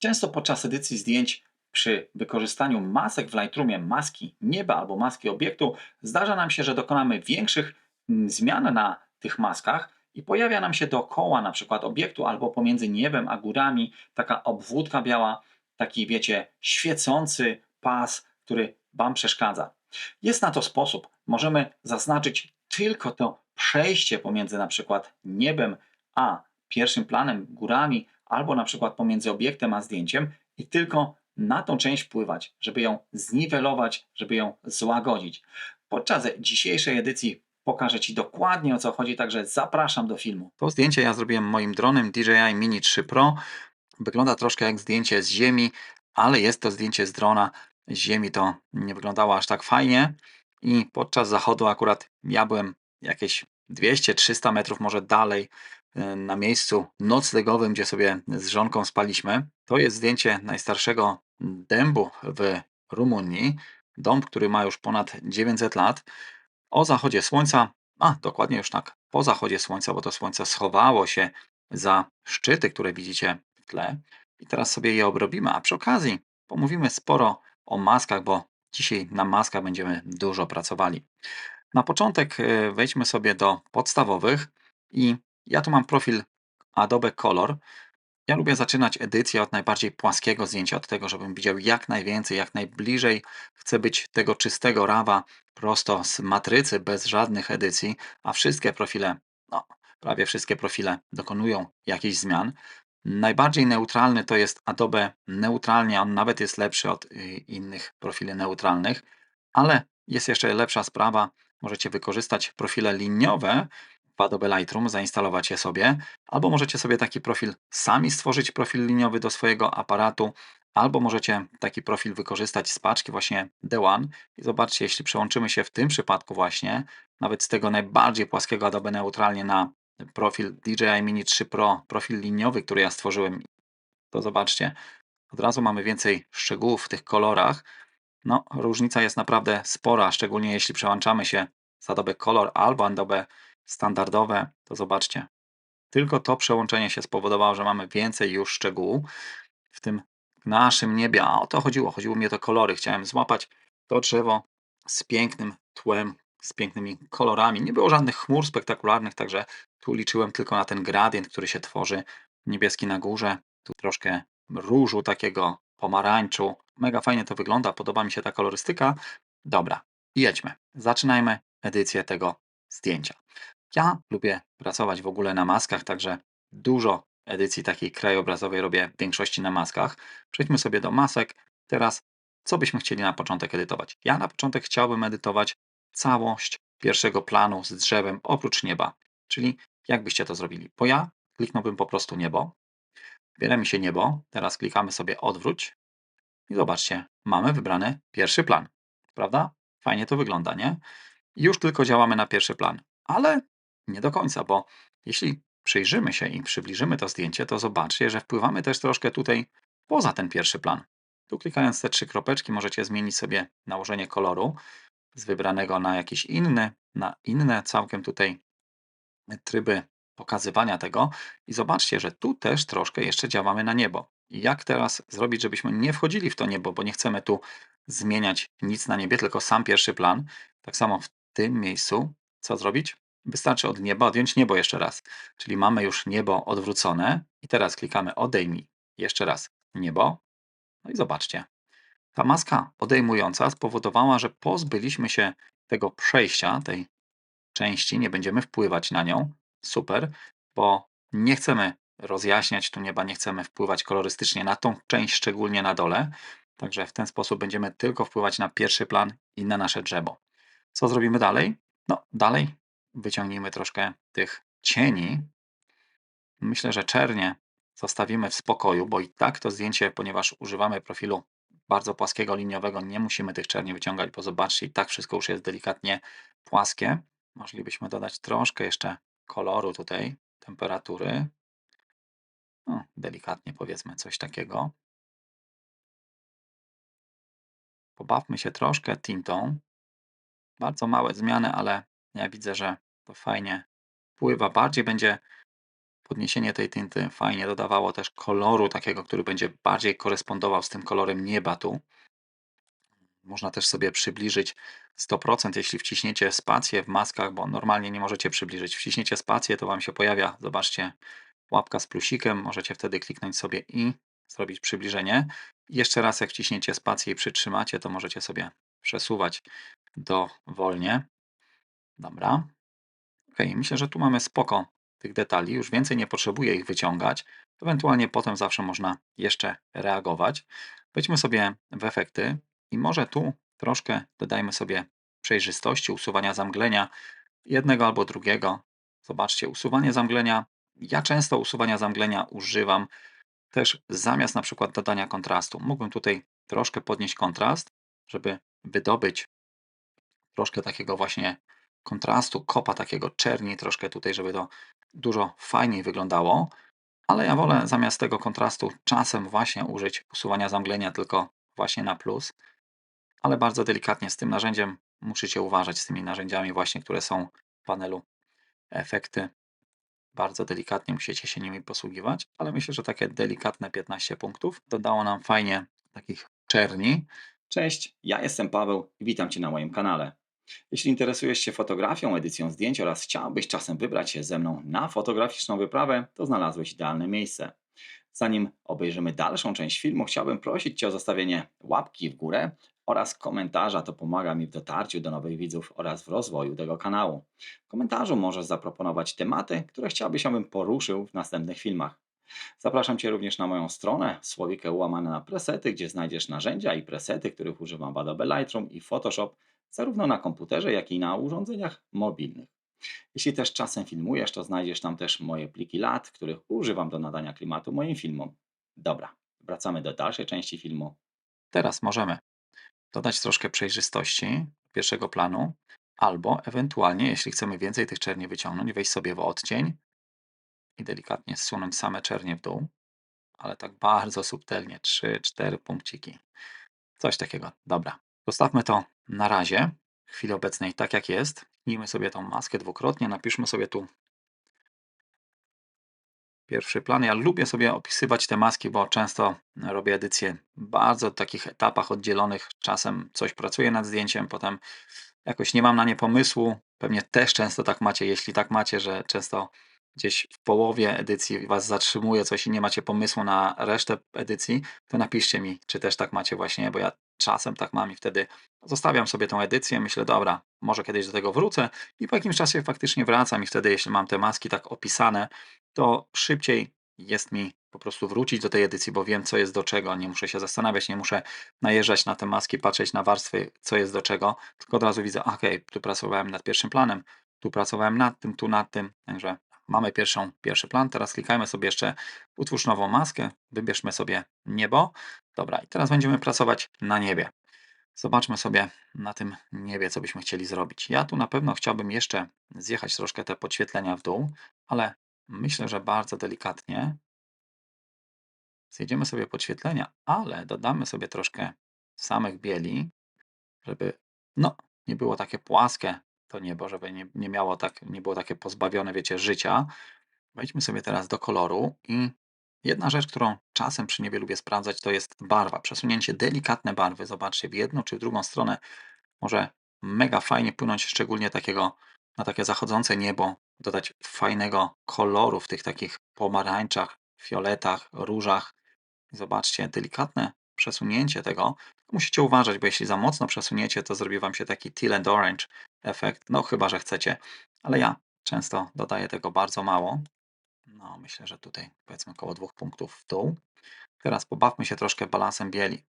Często podczas edycji zdjęć przy wykorzystaniu masek w Lightroomie, maski nieba albo maski obiektu, zdarza nam się, że dokonamy większych mm, zmian na tych maskach i pojawia nam się dookoła na przykład obiektu albo pomiędzy niebem a górami taka obwódka biała, taki wiecie, świecący pas, który Wam przeszkadza. Jest na to sposób. Możemy zaznaczyć tylko to przejście pomiędzy na przykład niebem a pierwszym planem, górami, albo na przykład pomiędzy obiektem a zdjęciem i tylko na tą część wpływać, żeby ją zniwelować, żeby ją złagodzić. Podczas dzisiejszej edycji pokażę Ci dokładnie o co chodzi, także zapraszam do filmu. To zdjęcie ja zrobiłem moim dronem DJI Mini 3 Pro. Wygląda troszkę jak zdjęcie z ziemi, ale jest to zdjęcie z drona. Z ziemi to nie wyglądało aż tak fajnie i podczas zachodu akurat ja byłem jakieś 200-300 metrów może dalej na miejscu noclegowym, gdzie sobie z żonką spaliśmy. To jest zdjęcie najstarszego dębu w Rumunii. Dąb, który ma już ponad 900 lat. O zachodzie słońca, a dokładnie już tak, po zachodzie słońca, bo to słońce schowało się za szczyty, które widzicie w tle. I teraz sobie je obrobimy, a przy okazji pomówimy sporo o maskach, bo dzisiaj na maskach będziemy dużo pracowali. Na początek e, wejdźmy sobie do podstawowych i ja tu mam profil Adobe Color. Ja lubię zaczynać edycję od najbardziej płaskiego zdjęcia, od tego, żebym widział jak najwięcej, jak najbliżej. Chcę być tego czystego rawa prosto z matrycy, bez żadnych edycji, a wszystkie profile, no prawie wszystkie profile dokonują jakichś zmian. Najbardziej neutralny to jest Adobe Neutralnie, on nawet jest lepszy od y, innych profili neutralnych, ale jest jeszcze lepsza sprawa, możecie wykorzystać profile liniowe w Adobe Lightroom, zainstalować je sobie, albo możecie sobie taki profil sami stworzyć profil liniowy do swojego aparatu, albo możecie taki profil wykorzystać z paczki właśnie D1 i zobaczcie, jeśli przełączymy się w tym przypadku właśnie, nawet z tego najbardziej płaskiego Adobe Neutralnie na profil DJI Mini 3 Pro, profil liniowy, który ja stworzyłem, to zobaczcie, od razu mamy więcej szczegółów w tych kolorach. No, różnica jest naprawdę spora, szczególnie jeśli przełączamy się z Adobe Color albo Adobe standardowe, to zobaczcie. Tylko to przełączenie się spowodowało, że mamy więcej już szczegółów w tym naszym niebie. A o to chodziło. Chodziło mi o te kolory. Chciałem złapać to drzewo z pięknym tłem, z pięknymi kolorami. Nie było żadnych chmur spektakularnych, także tu liczyłem tylko na ten gradient, który się tworzy. Niebieski na górze, tu troszkę różu takiego, pomarańczu. Mega fajnie to wygląda, podoba mi się ta kolorystyka. Dobra, jedźmy. Zaczynajmy edycję tego zdjęcia. Ja lubię pracować w ogóle na maskach, także dużo edycji takiej krajobrazowej robię w większości na maskach. Przejdźmy sobie do masek. Teraz, co byśmy chcieli na początek edytować? Ja na początek chciałbym edytować całość pierwszego planu z drzewem oprócz nieba. Czyli jak byście to zrobili? Bo ja kliknąłbym po prostu niebo. Wybiera mi się niebo. Teraz klikamy sobie odwróć. I zobaczcie, mamy wybrany pierwszy plan. Prawda? Fajnie to wygląda, nie? już tylko działamy na pierwszy plan. Ale nie do końca, bo jeśli przyjrzymy się i przybliżymy to zdjęcie, to zobaczcie, że wpływamy też troszkę tutaj poza ten pierwszy plan. Tu klikając te trzy kropeczki możecie zmienić sobie nałożenie koloru z wybranego na jakiś inny, na inne całkiem tutaj tryby pokazywania tego i zobaczcie, że tu też troszkę jeszcze działamy na niebo. Jak teraz zrobić, żebyśmy nie wchodzili w to niebo, bo nie chcemy tu zmieniać nic na niebie, tylko sam pierwszy plan. Tak samo w tym miejscu, co zrobić? Wystarczy od nieba odjąć niebo jeszcze raz. Czyli mamy już niebo odwrócone i teraz klikamy odejmij. Jeszcze raz niebo. No i zobaczcie. Ta maska odejmująca spowodowała, że pozbyliśmy się tego przejścia, tej części, nie będziemy wpływać na nią. Super, bo nie chcemy rozjaśniać tu nieba, nie chcemy wpływać kolorystycznie na tą część, szczególnie na dole. Także w ten sposób będziemy tylko wpływać na pierwszy plan i na nasze drzewo. Co zrobimy dalej? No, dalej wyciągnijmy troszkę tych cieni. Myślę, że czernie zostawimy w spokoju, bo i tak to zdjęcie, ponieważ używamy profilu bardzo płaskiego, liniowego, nie musimy tych czerni wyciągać, bo zobaczcie, i tak wszystko już jest delikatnie płaskie. Moglibyśmy dodać troszkę jeszcze koloru tutaj, temperatury. No, delikatnie powiedzmy coś takiego. Pobawmy się troszkę tintą. Bardzo małe zmiany, ale ja widzę, że to fajnie wpływa. Bardziej będzie podniesienie tej tinty fajnie dodawało też koloru takiego, który będzie bardziej korespondował z tym kolorem nieba tu. Można też sobie przybliżyć 100%, jeśli wciśniecie spację w maskach, bo normalnie nie możecie przybliżyć. Wciśniecie spację, to Wam się pojawia, zobaczcie, łapka z plusikiem. Możecie wtedy kliknąć sobie i zrobić przybliżenie. Jeszcze raz, jak wciśniecie spację i przytrzymacie, to możecie sobie przesuwać dowolnie. Dobra. Ok, myślę, że tu mamy spoko tych detali. Już więcej nie potrzebuję ich wyciągać. Ewentualnie potem zawsze można jeszcze reagować. Wejdźmy sobie w efekty i może tu troszkę dodajmy sobie przejrzystości, usuwania zamglenia jednego albo drugiego. Zobaczcie, usuwanie zamglenia. Ja często usuwania zamglenia używam też zamiast na przykład dodania kontrastu. Mógłbym tutaj troszkę podnieść kontrast, żeby wydobyć troszkę takiego właśnie kontrastu, kopa takiego czerni, troszkę tutaj, żeby to dużo fajniej wyglądało. Ale ja wolę zamiast tego kontrastu czasem właśnie użyć usuwania zamglenia tylko właśnie na plus. Ale bardzo delikatnie z tym narzędziem musicie uważać, z tymi narzędziami właśnie, które są w panelu efekty. Bardzo delikatnie musicie się nimi posługiwać, ale myślę, że takie delikatne 15 punktów dodało nam fajnie takich czerni. Cześć, ja jestem Paweł witam Cię na moim kanale. Jeśli interesujesz się fotografią, edycją zdjęć oraz chciałbyś czasem wybrać się ze mną na fotograficzną wyprawę, to znalazłeś idealne miejsce. Zanim obejrzymy dalszą część filmu, chciałbym prosić Cię o zostawienie łapki w górę oraz komentarza. To pomaga mi w dotarciu do nowych widzów oraz w rozwoju tego kanału. W komentarzu możesz zaproponować tematy, które chciałbyś, abym poruszył w następnych filmach. Zapraszam Cię również na moją stronę słowikę łamane na presety, gdzie znajdziesz narzędzia i presety, których używam w Adobe Lightroom i Photoshop, zarówno na komputerze, jak i na urządzeniach mobilnych. Jeśli też czasem filmujesz, to znajdziesz tam też moje pliki lat, których używam do nadania klimatu moim filmom. Dobra, wracamy do dalszej części filmu. Teraz możemy dodać troszkę przejrzystości pierwszego planu, albo ewentualnie, jeśli chcemy więcej tych czerni wyciągnąć, wejść sobie w odcień i delikatnie zsunąć same czernie w dół, ale tak bardzo subtelnie, 3-4 punkciki. Coś takiego. Dobra. Zostawmy to na razie, w chwili obecnej tak jak jest. Tnijmy sobie tą maskę dwukrotnie, napiszmy sobie tu pierwszy plan. Ja lubię sobie opisywać te maski, bo często robię edycje w bardzo takich etapach oddzielonych. Czasem coś pracuję nad zdjęciem, potem jakoś nie mam na nie pomysłu. Pewnie też często tak macie, jeśli tak macie, że często gdzieś w połowie edycji was zatrzymuje coś i nie macie pomysłu na resztę edycji, to napiszcie mi, czy też tak macie właśnie, bo ja czasem tak mam i wtedy zostawiam sobie tą edycję, myślę, dobra, może kiedyś do tego wrócę i po jakimś czasie faktycznie wracam i wtedy, jeśli mam te maski tak opisane, to szybciej jest mi po prostu wrócić do tej edycji, bo wiem, co jest do czego. Nie muszę się zastanawiać, nie muszę najeżdżać na te maski, patrzeć na warstwy, co jest do czego, tylko od razu widzę, ok, tu pracowałem nad pierwszym planem, tu pracowałem nad tym, tu nad tym, także mamy pierwszą, pierwszy plan. Teraz klikajmy sobie jeszcze utwórz nową maskę, wybierzmy sobie niebo. Dobra, i teraz będziemy pracować na niebie. Zobaczmy sobie na tym niebie, co byśmy chcieli zrobić. Ja tu na pewno chciałbym jeszcze zjechać troszkę te podświetlenia w dół, ale myślę, że bardzo delikatnie. Zjedziemy sobie podświetlenia, ale dodamy sobie troszkę samych bieli, żeby no, nie było takie płaskie to niebo, żeby nie, nie miało tak, nie było takie pozbawione, wiecie, życia. Wejdźmy sobie teraz do koloru i jedna rzecz, którą czasem przy niebie lubię sprawdzać, to jest barwa. Przesunięcie delikatne barwy, zobaczcie, w jedną czy w drugą stronę może mega fajnie płynąć, szczególnie takiego na takie zachodzące niebo, dodać fajnego koloru w tych takich pomarańczach, fioletach, różach. Zobaczcie, delikatne przesunięcie tego. Musicie uważać, bo jeśli za mocno przesuniecie, to zrobi Wam się taki teal and orange efekt. No chyba, że chcecie, ale ja często dodaję tego bardzo mało. No myślę, że tutaj powiedzmy około dwóch punktów w dół. Teraz pobawmy się troszkę balansem bieli.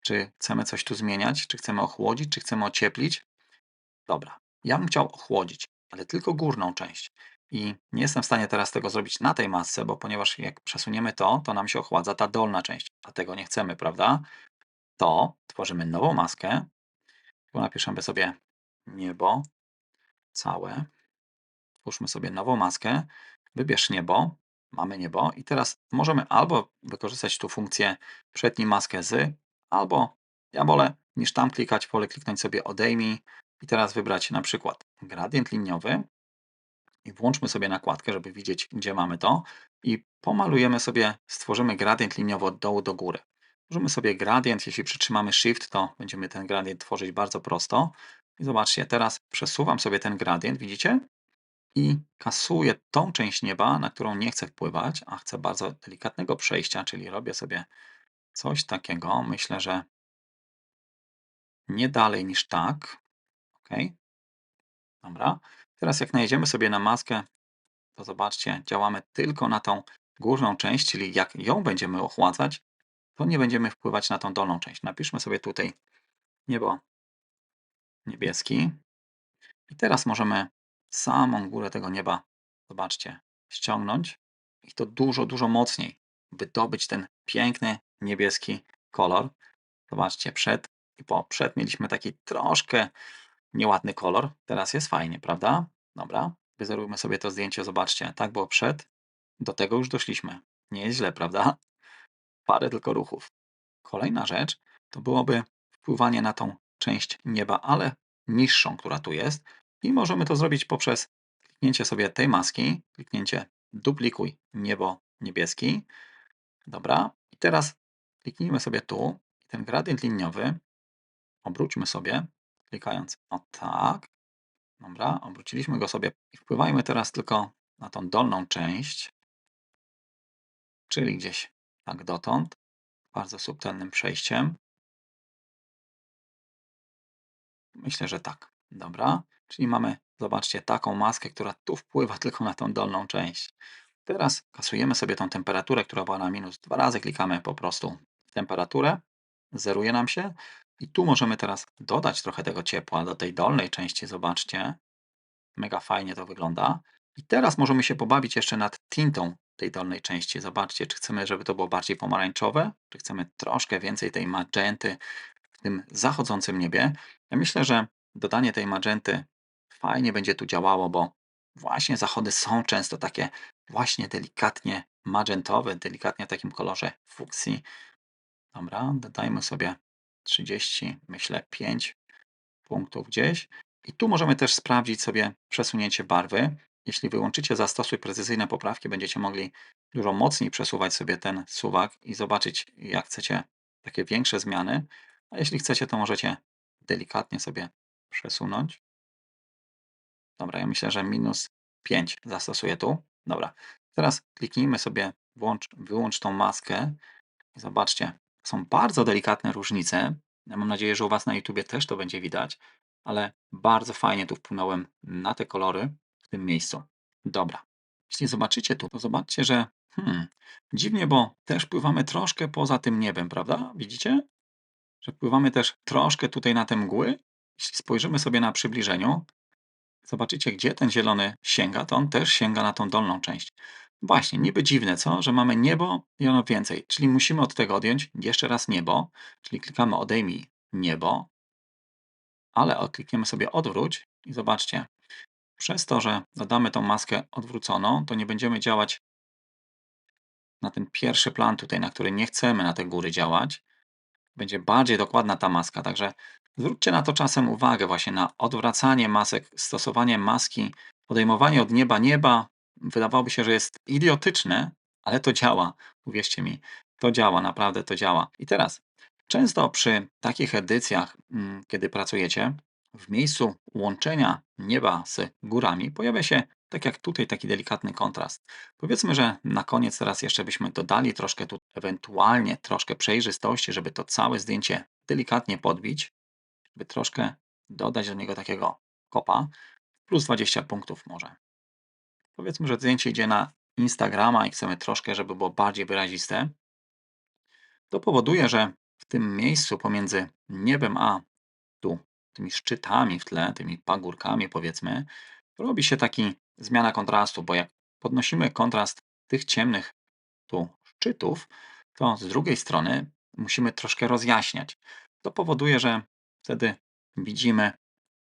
Czy chcemy coś tu zmieniać? Czy chcemy ochłodzić? Czy chcemy ocieplić? Dobra, ja bym chciał ochłodzić, ale tylko górną część. I nie jestem w stanie teraz tego zrobić na tej masce, bo ponieważ jak przesuniemy to, to nam się ochładza ta dolna część, a tego nie chcemy, prawda? To tworzymy nową maskę. Tu napiszemy sobie niebo całe. Twórzmy sobie nową maskę. Wybierz niebo. Mamy niebo i teraz możemy albo wykorzystać tu funkcję przetnij maskę z, albo ja wolę niż tam klikać, wolę kliknąć sobie odejmij i teraz wybrać na przykład gradient liniowy i włączmy sobie nakładkę, żeby widzieć, gdzie mamy to. I pomalujemy sobie, stworzymy gradient liniowo od dołu do góry. Tworzymy sobie gradient, jeśli przytrzymamy Shift, to będziemy ten gradient tworzyć bardzo prosto. I zobaczcie, teraz przesuwam sobie ten gradient, widzicie? I kasuję tą część nieba, na którą nie chcę wpływać, a chcę bardzo delikatnego przejścia, czyli robię sobie coś takiego. Myślę, że nie dalej niż tak. OK. Dobra. Teraz jak najedziemy sobie na maskę, to zobaczcie, działamy tylko na tą górną część, czyli jak ją będziemy ochładzać, to nie będziemy wpływać na tą dolną część. Napiszmy sobie tutaj niebo niebieski. I teraz możemy samą górę tego nieba, zobaczcie, ściągnąć i to dużo, dużo mocniej, by dobyć ten piękny niebieski kolor. Zobaczcie, przed i po. Przed mieliśmy taki troszkę nieładny kolor. Teraz jest fajnie, prawda? Dobra, wyzerujmy sobie to zdjęcie, zobaczcie. Tak było przed, do tego już doszliśmy. Nie jest źle, prawda? Parę tylko ruchów. Kolejna rzecz to byłoby wpływanie na tą część nieba, ale niższą, która tu jest. I możemy to zrobić poprzez kliknięcie sobie tej maski, kliknięcie duplikuj niebo niebieski. Dobra, i teraz kliknijmy sobie tu, ten gradient liniowy obróćmy sobie, klikając o tak. Dobra, obróciliśmy go sobie i wpływajmy teraz tylko na tą dolną część, czyli gdzieś tak dotąd, bardzo subtelnym przejściem. Myślę, że tak. Dobra, czyli mamy, zobaczcie, taką maskę, która tu wpływa tylko na tą dolną część. Teraz kasujemy sobie tą temperaturę, która była na minus. Dwa razy klikamy po prostu temperaturę, zeruje nam się. I tu możemy teraz dodać trochę tego ciepła do tej dolnej części, zobaczcie. Mega fajnie to wygląda. I teraz możemy się pobawić jeszcze nad tintą tej dolnej części. Zobaczcie, czy chcemy, żeby to było bardziej pomarańczowe, czy chcemy troszkę więcej tej magenty w tym zachodzącym niebie. Ja myślę, że dodanie tej magenty fajnie będzie tu działało, bo właśnie zachody są często takie właśnie delikatnie magentowe, delikatnie w takim kolorze fuksji. Dobra, dodajmy sobie 30, myślę 5 punktów gdzieś. I tu możemy też sprawdzić sobie przesunięcie barwy. Jeśli wyłączycie zastosuj precyzyjne poprawki, będziecie mogli dużo mocniej przesuwać sobie ten suwak i zobaczyć, jak chcecie takie większe zmiany. A jeśli chcecie, to możecie delikatnie sobie przesunąć. Dobra, ja myślę, że minus 5 zastosuję tu. Dobra, teraz kliknijmy sobie włącz, wyłącz tą maskę. Zobaczcie, są bardzo delikatne różnice. Ja mam nadzieję, że u Was na YouTubie też to będzie widać, ale bardzo fajnie tu wpłynąłem na te kolory w tym miejscu. Dobra. Jeśli zobaczycie tu, to zobaczcie, że hmm, dziwnie, bo też pływamy troszkę poza tym niebem, prawda? Widzicie? Że pływamy też troszkę tutaj na te mgły. Jeśli spojrzymy sobie na przybliżeniu, zobaczycie, gdzie ten zielony sięga, to on też sięga na tą dolną część. Właśnie, niby dziwne, co? Że mamy niebo i ono więcej. Czyli musimy od tego odjąć jeszcze raz niebo, czyli klikamy odejmij niebo, ale klikniemy sobie odwróć i zobaczcie, przez to, że dodamy tą maskę odwróconą, to nie będziemy działać na ten pierwszy plan tutaj, na który nie chcemy na te góry działać. Będzie bardziej dokładna ta maska, także zwróćcie na to czasem uwagę właśnie na odwracanie masek, stosowanie maski, podejmowanie od nieba nieba, wydawałoby się, że jest idiotyczne, ale to działa. Uwierzcie mi, to działa, naprawdę to działa. I teraz, często przy takich edycjach, mm, kiedy pracujecie, w miejscu łączenia nieba z górami pojawia się, tak jak tutaj, taki delikatny kontrast. Powiedzmy, że na koniec teraz jeszcze byśmy dodali troszkę tu, ewentualnie troszkę przejrzystości, żeby to całe zdjęcie delikatnie podbić, by troszkę dodać do niego takiego kopa, plus 20 punktów może. Powiedzmy, że zdjęcie idzie na Instagrama i chcemy troszkę, żeby było bardziej wyraziste. To powoduje, że w tym miejscu pomiędzy niebem a tu, tymi szczytami w tle, tymi pagórkami powiedzmy, robi się taki zmiana kontrastu, bo jak podnosimy kontrast tych ciemnych tu szczytów, to z drugiej strony musimy troszkę rozjaśniać. To powoduje, że wtedy widzimy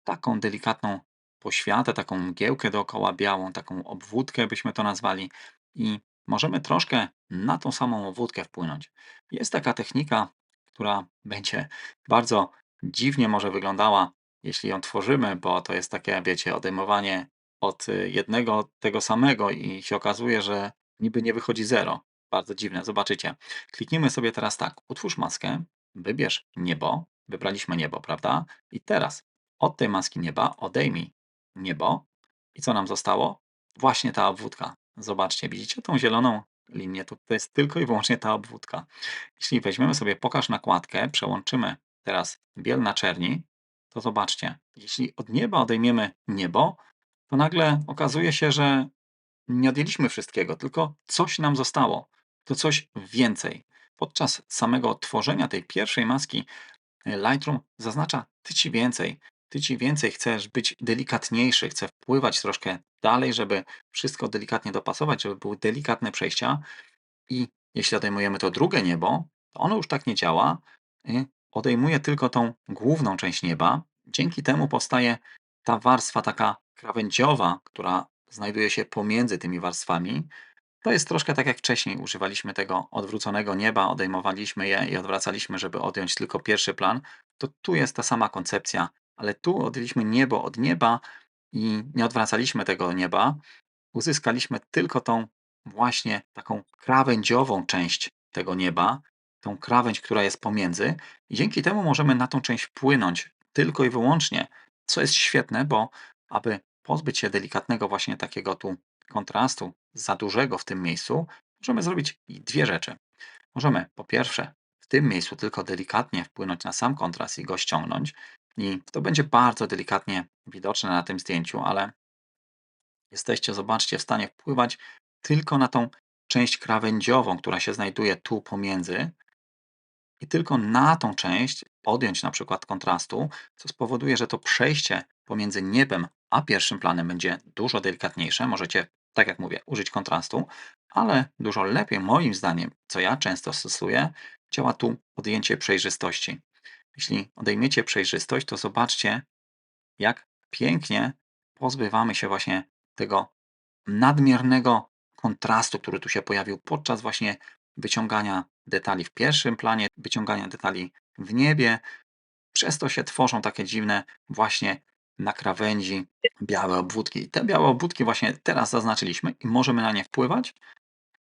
taką delikatną poświatę, taką mgiełkę dookoła białą, taką obwódkę byśmy to nazwali i możemy troszkę na tą samą obwódkę wpłynąć. Jest taka technika, która będzie bardzo dziwnie może wyglądała, jeśli ją tworzymy, bo to jest takie, wiecie, odejmowanie od y, jednego tego samego i się okazuje, że niby nie wychodzi zero. Bardzo dziwne, zobaczycie. Kliknijmy sobie teraz tak, utwórz maskę, wybierz niebo, wybraliśmy niebo, prawda? I teraz od tej maski nieba odejmij niebo i co nam zostało? Właśnie ta obwódka. Zobaczcie, widzicie tą zieloną linię? Tu to jest tylko i wyłącznie ta obwódka. Jeśli weźmiemy sobie pokaż nakładkę, przełączymy teraz biel na czerni, to zobaczcie, jeśli od nieba odejmiemy niebo, to nagle okazuje się, że nie odjęliśmy wszystkiego, tylko coś nam zostało. To coś więcej. Podczas samego tworzenia tej pierwszej maski Lightroom zaznacza ty ci więcej. Ty ci więcej chcesz być delikatniejszy, chcę wpływać troszkę dalej, żeby wszystko delikatnie dopasować, żeby były delikatne przejścia. I jeśli odejmujemy to drugie niebo, to ono już tak nie działa. y, Odejmuje tylko tą główną część nieba. Dzięki temu powstaje ta warstwa taka krawędziowa, która znajduje się pomiędzy tymi warstwami. To jest troszkę tak jak wcześniej używaliśmy tego odwróconego nieba, odejmowaliśmy je i odwracaliśmy, żeby odjąć tylko pierwszy plan. To tu jest ta sama koncepcja, ale tu odjęliśmy niebo od nieba i nie odwracaliśmy tego nieba. Uzyskaliśmy tylko tą właśnie taką krawędziową część tego nieba, tą krawędź, która jest pomiędzy, i dzięki temu możemy na tą część wpłynąć tylko i wyłącznie, co jest świetne, bo aby pozbyć się delikatnego właśnie takiego tu kontrastu za dużego w tym miejscu, możemy zrobić dwie rzeczy. Możemy po pierwsze w tym miejscu tylko delikatnie wpłynąć na sam kontrast i go ściągnąć i to będzie bardzo delikatnie widoczne na tym zdjęciu, ale jesteście, zobaczcie, w stanie wpływać tylko na tą część krawędziową, która się znajduje tu pomiędzy i tylko na tą część odjąć na przykład kontrastu, co spowoduje, że to przejście pomiędzy niebem a pierwszym planem będzie dużo delikatniejsze. Możecie, tak jak mówię, użyć kontrastu, ale dużo lepiej, moim zdaniem, co ja często stosuję, działa tu odjęcie przejrzystości. Jeśli odejmiecie przejrzystość, to zobaczcie, jak pięknie pozbywamy się właśnie tego nadmiernego kontrastu, który tu się pojawił podczas właśnie wyciągania detali w pierwszym planie, wyciągania detali w niebie. Przez to się tworzą takie dziwne właśnie na krawędzi białe obwódki. I te białe obwódki właśnie teraz zaznaczyliśmy i możemy na nie wpływać,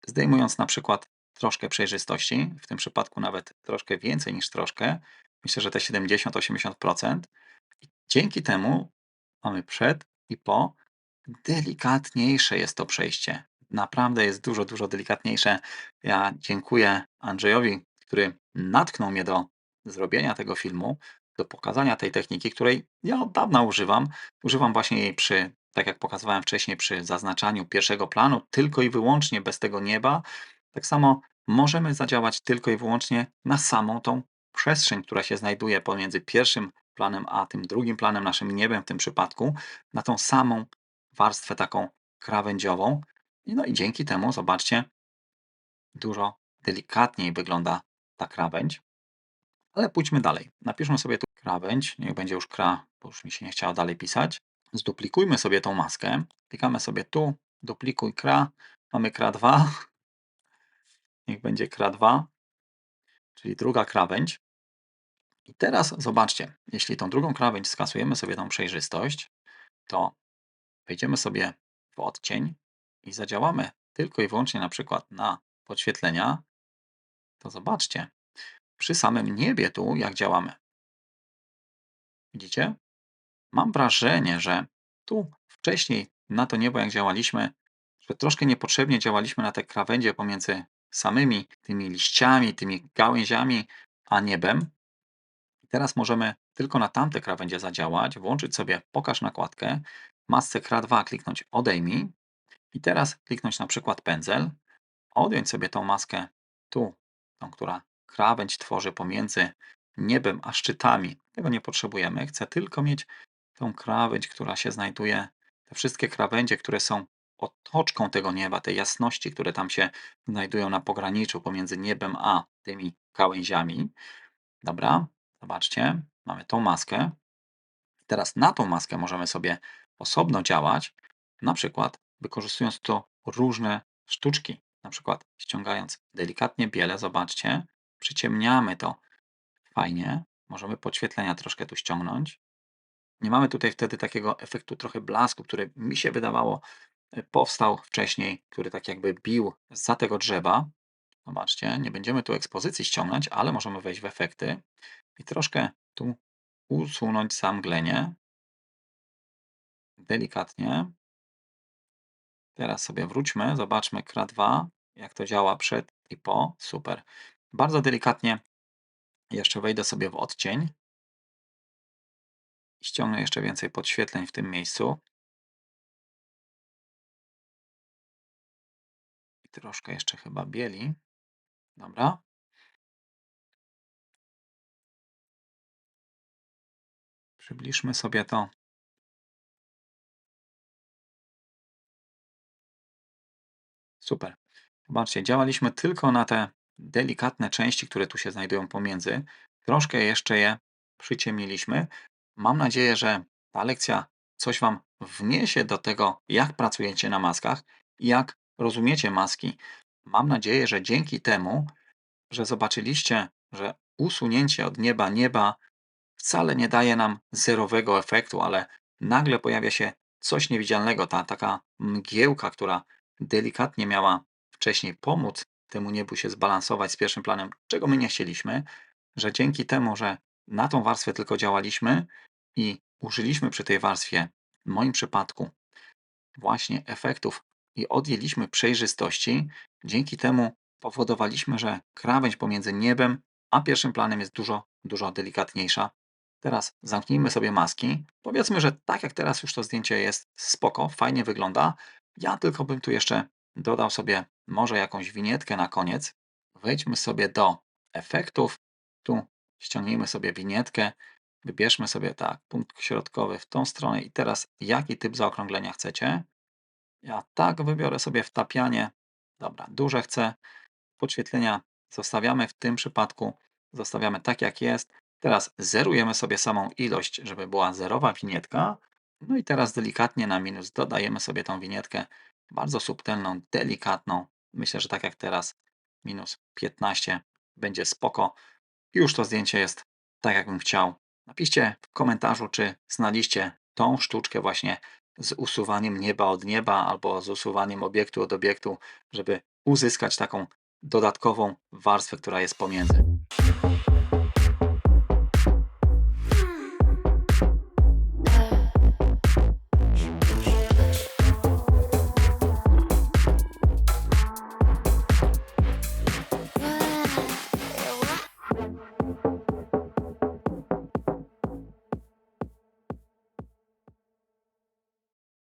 zdejmując na przykład troszkę przejrzystości, w tym przypadku nawet troszkę więcej niż troszkę. Myślę, że te 70-80%. I dzięki temu mamy przed i po delikatniejsze jest to przejście. Naprawdę jest dużo, dużo delikatniejsze. Ja dziękuję Andrzejowi, który natknął mnie do zrobienia tego filmu, do pokazania tej techniki, której ja od dawna używam. Używam właśnie jej przy, tak jak pokazywałem wcześniej, przy zaznaczaniu pierwszego planu, tylko i wyłącznie bez tego nieba. Tak samo możemy zadziałać tylko i wyłącznie na samą tą przestrzeń, która się znajduje pomiędzy pierwszym planem a tym drugim planem, naszym niebem w tym przypadku, na tą samą warstwę taką krawędziową. No i dzięki temu, zobaczcie, dużo delikatniej wygląda ta krawędź. Ale pójdźmy dalej. Napiszmy sobie tu krawędź, niech będzie już kra, bo już mi się nie chciało dalej pisać. Zduplikujmy sobie tą maskę. Klikamy sobie tu, duplikuj kra. Mamy kra 2. Niech będzie kra 2, czyli druga krawędź. I teraz zobaczcie, jeśli tą drugą krawędź skasujemy sobie tą przejrzystość, to wejdziemy sobie w odcień i zadziałamy tylko i wyłącznie na przykład na podświetlenia, to zobaczcie, przy samym niebie tu, jak działamy. Widzicie? Mam wrażenie, że tu wcześniej na to niebo, jak działaliśmy, że troszkę niepotrzebnie działaliśmy na te krawędzie pomiędzy samymi tymi liściami, tymi gałęziami, a niebem. I teraz możemy tylko na tamte krawędzie zadziałać, włączyć sobie pokaż nakładkę, masce KRA2 kliknąć odejmij i teraz kliknąć na przykład pędzel, odjąć sobie tą maskę tu, tą, która krawędź tworzy pomiędzy niebem a szczytami. Tego nie potrzebujemy. Chcę tylko mieć tą krawędź, która się znajduje, te wszystkie krawędzie, które są otoczką tego nieba, tej jasności, które tam się znajdują na pograniczu pomiędzy niebem a tymi gałęziami. Dobra, zobaczcie, mamy tą maskę. Teraz na tą maskę możemy sobie osobno działać, na przykład wykorzystując to różne sztuczki. Na przykład ściągając delikatnie biele, zobaczcie, przyciemniamy to fajnie. Możemy podświetlenia troszkę tu ściągnąć. Nie mamy tutaj wtedy takiego efektu trochę blasku, który mi się wydawało e, powstał wcześniej, który tak jakby bił za tego drzewa. Zobaczcie, nie będziemy tu ekspozycji ściągnąć, ale możemy wejść w efekty i troszkę tu usunąć zamglenie. Delikatnie. Teraz sobie wróćmy, zobaczmy KRA 2, jak to działa przed i po. Super. Bardzo delikatnie jeszcze wejdę sobie w odcień. Ściągnę jeszcze więcej podświetleń w tym miejscu. I troszkę jeszcze chyba bieli. Dobra. Przybliżmy sobie to. Super. Zobaczcie, działaliśmy tylko na te delikatne części, które tu się znajdują pomiędzy. Troszkę jeszcze je przyciemniliśmy. Mam nadzieję, że ta lekcja coś Wam wniesie do tego, jak pracujecie na maskach i jak rozumiecie maski. Mam nadzieję, że dzięki temu, że zobaczyliście, że usunięcie od nieba nieba wcale nie daje nam zerowego efektu, ale nagle pojawia się coś niewidzialnego, ta taka mgiełka, która delikatnie miała wcześniej pomóc temu niebu się zbalansować z pierwszym planem, czego my nie chcieliśmy, że dzięki temu, że na tą warstwę tylko działaliśmy i użyliśmy przy tej warstwie, w moim przypadku, właśnie efektów i odjęliśmy przejrzystości, dzięki temu powodowaliśmy, że krawędź pomiędzy niebem a pierwszym planem jest dużo, dużo delikatniejsza. Teraz zamknijmy sobie maski. Powiedzmy, że tak jak teraz już to zdjęcie jest spoko, fajnie wygląda. Ja tylko bym tu jeszcze dodał sobie może jakąś winietkę na koniec. Wejdźmy sobie do efektów. Tu ściągnijmy sobie winietkę. Wybierzmy sobie tak, punkt środkowy w tą stronę i teraz jaki typ zaokrąglenia chcecie. Ja tak wybiorę sobie wtapianie. Dobra, duże chcę. Podświetlenia zostawiamy w tym przypadku. Zostawiamy tak jak jest. Teraz zerujemy sobie samą ilość, żeby była zerowa winietka. No i teraz delikatnie na minus dodajemy sobie tą winietkę. Bardzo subtelną, delikatną. Myślę, że tak jak teraz, minus 15 będzie spoko. Już to zdjęcie jest tak, jakbym chciał. Napiszcie w komentarzu, czy znaliście tą sztuczkę właśnie z usuwaniem nieba od nieba albo z usuwaniem obiektu od obiektu, żeby uzyskać taką dodatkową warstwę, która jest pomiędzy.